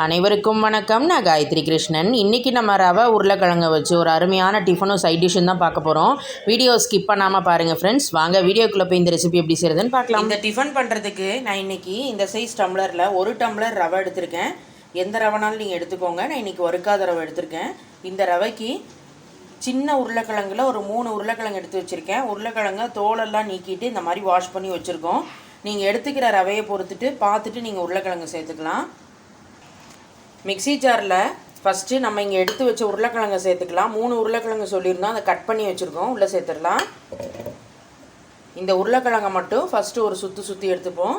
அனைவருக்கும் வணக்கம். நான் காயத்ரி கிருஷ்ணன். இன்றைக்கி நம்ம ரவை உருளைக்கிழங்க வச்சு ஒரு அருமையான டிஃபனும் சைட் டிஷ்ஷும் தான் பார்க்க போகிறோம் வீடியோ ஸ்கிப் பண்ணாமல் பாருங்கள் ஃப்ரெண்ட்ஸ் வாங்க வீடியோக்குள்ளே போய் இந்த ரெசிபி எப்படி செய்கிறதுன்னு பார்க்கலாம். இந்த டிஃபன் பண்ணுறதுக்கு நான் இன்றைக்கி இந்த சைஸ் டம்ளரில் ஒரு டம்ளர் ரவை எடுத்திருக்கேன். எந்த ரவைனாலும் நீங்கள் எடுத்துக்கோங்க. நான் இன்றைக்கி ஒருக்காத ரவை எடுத்திருக்கேன். இந்த ரவைக்கு சின்ன உருளைக்கிழங்கில் ஒரு மூணு உருளைக்கிழங்கு எடுத்து வச்சுருக்கேன். உருளைக்கிழங்க தோலெல்லாம் நீக்கிட்டு இந்த மாதிரி வாஷ் பண்ணி வச்சுருக்கோம். நீங்கள் எடுத்துக்கிற ரவையை பொறுத்துட்டு பார்த்துட்டு நீங்கள் உருளைக்கிழங்கு சேர்த்துக்கலாம். மிக்ஸி ஜாரில் ஃபஸ்ட்டு நம்ம இங்கே எடுத்து வச்ச உருளைக்கிழங்க சேர்த்துக்கலாம். மூணு உருளைக்கிழங்கு சொல்லியிருந்தோம். அதை கட் பண்ணி வச்சுருக்கோம். உள்ளே சேர்த்துடலாம். இந்த உருளைக்கிழங்கை மட்டும் ஃபஸ்ட்டு ஒரு சுற்றி சுற்றி எடுத்துப்போம்.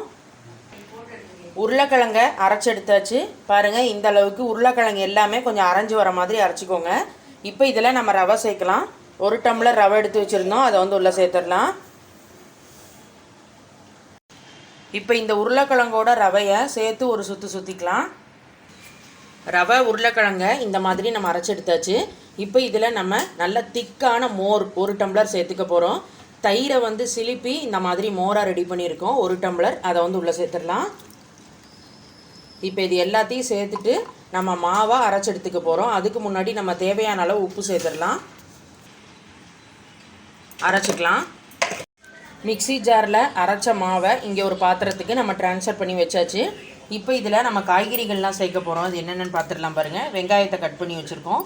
உருளைக்கிழங்க அரைச்சி எடுத்தாச்சு. பாருங்கள் இந்த அளவுக்கு உருளைக்கிழங்கு எல்லாமே கொஞ்சம் அரைஞ்சி வர மாதிரி அரைச்சிக்கோங்க. இப்போ இதில் நம்ம ரவை சேர்க்கலாம். ஒரு டம்ளர் ரவை எடுத்து வச்சுருந்தோம். அதை வந்து உள்ளே சேர்த்துடலாம். இப்போ இந்த உருளைக்கிழங்கோட ரவையை சேர்த்து ஒரு சுற்றி சுற்றிக்கலாம் ரவை உருளைக்கிழங்க இந்த மாதிரி நம்ம அரைச்சி எடுத்தாச்சு. இப்போ இதில் நம்ம நல்ல திக்கான மோர் ஒரு டம்ளர் சேர்த்துக்க போகிறோம் தயிரை வந்து சிலிப்பி இந்த மாதிரி மோராக ரெடி பண்ணியிருக்கோம். ஒரு டம்ளர் அதை வந்து உள்ளே சேர்த்துடலாம். இப்போ இது எல்லாத்தையும் சேர்த்துட்டு நம்ம மாவாக அரைச்சி எடுத்துக்க போகிறோம் அதுக்கு முன்னாடி நம்ம தேவையான அளவு உப்பு சேர்த்துடலாம். அரைச்சிக்கலாம். மிக்ஸி ஜாரில் அரைச்ச மாவை இங்கே ஒரு பாத்திரத்துக்கு நம்ம டிரான்ஸ்ஃபர் பண்ணி வச்சாச்சு. இப்போ இதில் நம்ம காய்கறிகள்லாம் சேர்க்க போகிறோம். அது என்னென்னு பார்த்துடலாம் பாருங்கள் வெங்காயத்தை கட் பண்ணி வச்சுருக்கோம்.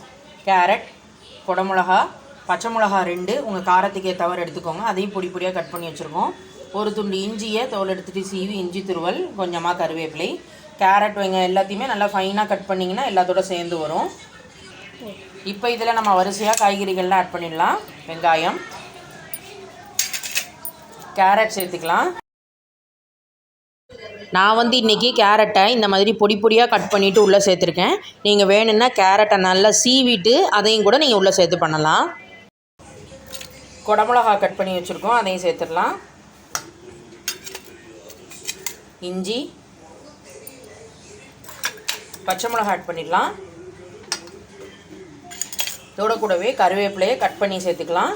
கேரட் குடமிளகா பச்சை மிளகா ரெண்டு உங்கள் காரத்துக்கு ஏற்றவர் எடுத்துக்கோங்க. அதையும் பொடி பொடியாக கட் பண்ணி வச்சுருக்கோம். ஒரு துண்டு இஞ்சியை தோல் எடுத்துகிட்டு சீவி இஞ்சி துருவல் கொஞ்சமாக கருவேப்பிலை. கேரட் வெங்காயம் எல்லாத்தையுமே நல்லா ஃபைனாக கட் பண்ணிங்கன்னா எல்லாத்தோட சேர்ந்து வரும். இப்போ இதில் நம்ம வரிசையாக காய்கறிகள்லாம் ஆட் பண்ணிடலாம். வெங்காயம். கேரட் சேர்த்துக்கலாம். நான் வந்து இன்றைக்கி கேரட்டை இந்த மாதிரி பொடி பொடியாக கட் பண்ணிவிட்டு உள்ளே சேர்த்துருக்கேன். நீங்கள் வேணும்னா கேரட்டை நல்லா சீவிட்டு அதையும் கூட நீங்கள் உள்ளே சேர்த்து பண்ணலாம். குடமிளகா கட் பண்ணி வச்சுருக்கோம் அதையும் சேர்த்துடலாம். இஞ்சி. பச்சை மிளகா ஆட் பண்ணிடலாம். இதோட கூடவே கருவேப்பிலையை கட் பண்ணி சேர்த்துக்கலாம்.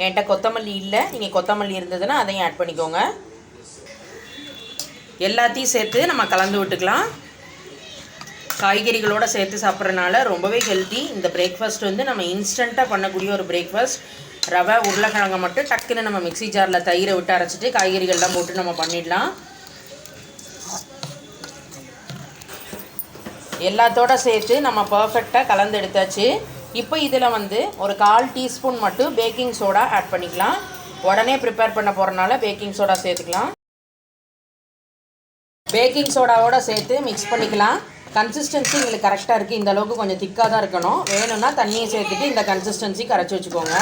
என்கிட்ட கொத்தமல்லி இல்லை நீங்கள் கொத்தமல்லி இருந்ததுன்னா அதையும் ஆட் பண்ணிக்கோங்க. எல்லாத்தையும் சேர்த்து நம்ம கலந்து விட்டுக்கலாம். காய்கறிகளோடு சேர்த்து சாப்பிட்றதுனால ரொம்பவே ஹெல்த்தி இந்த பிரேக்ஃபாஸ்ட் வந்து நம்ம இன்ஸ்டண்ட்டாக பண்ணக்கூடிய ஒரு பிரேக்ஃபாஸ்ட் ரவை உருளைக்கிழங்கை மட்டும் டக்குன்னு நம்ம மிக்ஸி ஜாரில் தயிரை விட்டு அரைச்சிட்டு காய்கறிகள்லாம் போட்டு நம்ம பண்ணிடலாம். எல்லாத்தோட சேர்த்து நம்ம பர்ஃபெக்டாக கலந்து எடுத்தாச்சு. இப்போ இதில் வந்து ஒரு கால் டீஸ்பூன் மட்டும் பேக்கிங் சோடா ஆட் பண்ணிக்கலாம். உடனே ப்ரிப்பேர் பண்ண போகிறனால பேக்கிங் சோடா சேர்த்துக்கலாம். பேக்கிங் சோடாவோட சேர்த்து மிக்ஸ் பண்ணிக்கலாம். கன்சிஸ்டன்சி எங்களுக்கு கரெக்டாக இருக்குது இந்த அளவுக்கு கொஞ்சம் திக்காக தான் இருக்கணும். வேணும்னா தண்ணியை சேர்த்துட்டு இந்த கன்சிஸ்டன்சி கரைச்சி வச்சுக்கோங்க.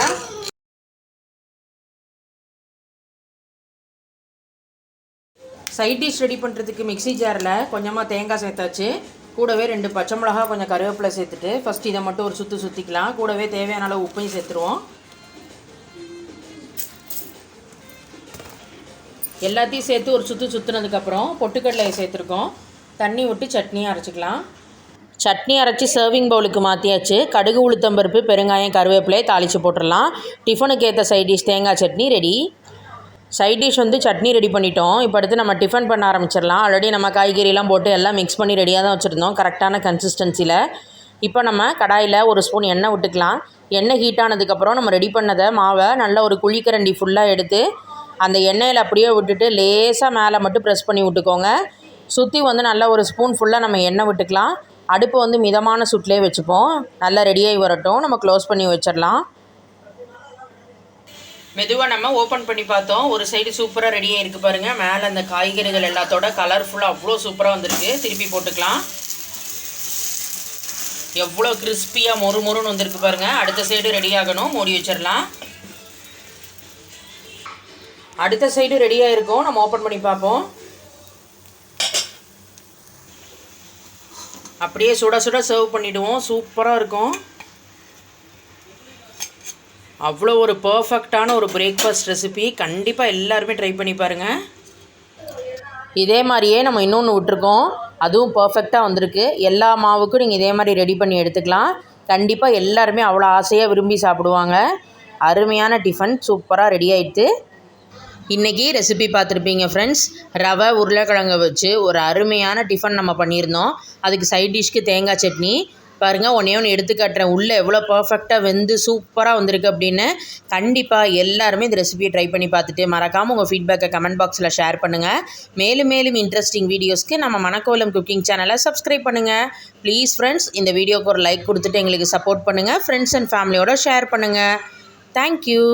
சைட் டிஷ் ரெடி பண்ணுறதுக்கு மிக்ஸி ஜாரில் கொஞ்சமாக தேங்காய் சேர்த்தாச்சு. கூடவே ரெண்டு பச்சை மிளகா கொஞ்சம் கருவேப்பிலை சேர்த்துட்டு ஃபஸ்ட் இதை மட்டும் ஒரு சுற்றி சுற்றிக்கலாம் கூடவே தேவையான அளவு உப்பையும் சேர்த்துருவோம். எல்லாத்தையும் சேர்த்து ஒரு சுற்று சுற்றுனதுக்கப்புறம் பொட்டுக்கடலையை சேர்த்துருக்கோம். தண்ணி விட்டு சட்னியை அரைச்சிக்கலாம். சட்னி அரைச்சி சர்விங் பவுலுக்கு மாற்றியாச்சு கடுகு உளுத்தம்பருப்பு பெருங்காயம் கருவேப்பிலையை தாளித்து போட்டுடலாம். டிஃபனுக்கு ஏற்ற சைட் டிஷ் தேங்காய் சட்னி ரெடி சைட் டிஷ் வந்து சட்னி ரெடி பண்ணிட்டோம். இப்போ அடுத்து நம்ம டிஃபன் பண்ண ஆரம்பிச்சிடலாம். ஆல்ரெடி நம்ம காய்கறிலாம் போட்டு எல்லாம் மிக்ஸ் பண்ணி ரெடியாக தான் வச்சுருந்தோம். கரெக்டான கன்சிஸ்டன்சியில் இப்போ நம்ம கடாயில் ஒரு ஸ்பூன் எண்ணெய் விட்டுக்கலாம். எண்ணெய் ஹீட் ஆனதுக்கப்புறம் நம்ம ரெடி பண்ணதை மாவை நல்ல ஒரு குழிக்கரண்டி ஃபுல்லாக எடுத்து அந்த எண்ணெயில் அப்படியே விட்டுட்டு லேசாக மேலே மட்டும் ப்ரெஸ் பண்ணி விட்டுக்கோங்க. சுற்றி வந்து நல்லா ஒரு ஸ்பூன் ஃபுல்லாக நம்ம எண்ணெய் விட்டுக்கலாம். அடுப்பு வந்து மிதமான சுட்லேயே வச்சுப்போம். நல்லா ரெடியாகி வரட்டும். நம்ம க்ளோஸ் பண்ணி வச்சிடலாம். மெதுவாக நம்ம ஓப்பன் பண்ணி பார்த்தோம். ஒரு சைடு சூப்பராக ரெடியாக இருக்குது பாருங்கள் மேலே அந்த காய்கறிகள் எல்லாத்தோட கலர்ஃபுல்லாக அவ்வளோ சூப்பராக வந்திருக்கு. திருப்பி போட்டுக்கலாம். எவ்வளோ கிறிஸ்பியாக மொறு மொறுன்னு வந்திருக்கு பாருங்கள் அடுத்த சைடு ரெடி ஆகணும். மூடி வச்சிடலாம். அடுத்த சைடு ரெடியாக இருக்கும் நம்ம ஓப்பன் பண்ணி பார்ப்போம். அப்படியே சுட சுட சர்வ் பண்ணிவிடுவோம் சூப்பராக இருக்கும். அவ்வளோ ஒரு பர்ஃபெக்டான ஒரு பிரேக்ஃபாஸ்ட் ரெசிபி கண்டிப்பாக எல்லாருமே ட்ரை பண்ணி பாருங்கள் இதே மாதிரியே நம்ம இன்னொன்று விட்ருக்கோம் அதுவும் பர்ஃபெக்டாக வந்திருக்கு. எல்லா மாவுக்கும் நீங்கள் இதே மாதிரி ரெடி பண்ணி எடுத்துக்கலாம். கண்டிப்பாக எல்லாருமே அவ்வளோ ஆசையாக விரும்பி சாப்பிடுவாங்க. அருமையான டிஃபன் சூப்பராக ரெடி ஆகிட்டு இன்றைக்கி ரெசிபி பார்த்துருப்பீங்க ஃப்ரெண்ட்ஸ் ரவை உருளைக்கிழங்கை வச்சு ஒரு அருமையான டிஃபன் நம்ம பண்ணியிருந்தோம். அதுக்கு சைட் டிஷ்க்கு தேங்காய் சட்னி. பாருங்கள் ஒன்றே ஒன்று எடுத்து காட்டுறேன். உள்ளே எவ்வளோ பர்ஃபெக்டாக வெந்து சூப்பராக வந்திருக்கு அப்படின்னு கண்டிப்பாக எல்லாருமே இந்த ரெசிபியை ட்ரை பண்ணி பார்த்துட்டு மறக்காமல் உங்கள் ஃபீட்பேக்கை கமெண்ட் பாக்ஸில் ஷேர் பண்ணுங்கள் மேலும் மேலும் இன்ட்ரெஸ்டிங் வீடியோஸ்க்கு நம்ம மணக்கோலம் குக்கிங் சேனலை சப்ஸ்கிரைப் பண்ணுங்கள் ப்ளீஸ் ஃப்ரெண்ட்ஸ் இந்த வீடியோக்கு ஒரு லைக் கொடுத்துட்டு எங்களுக்கு சப்போர்ட் பண்ணுங்கள் ஃப்ரெண்ட்ஸ் அண்ட் ஃபேமிலியோட ஷேர் பண்ணுங்கள் தேங்க்யூ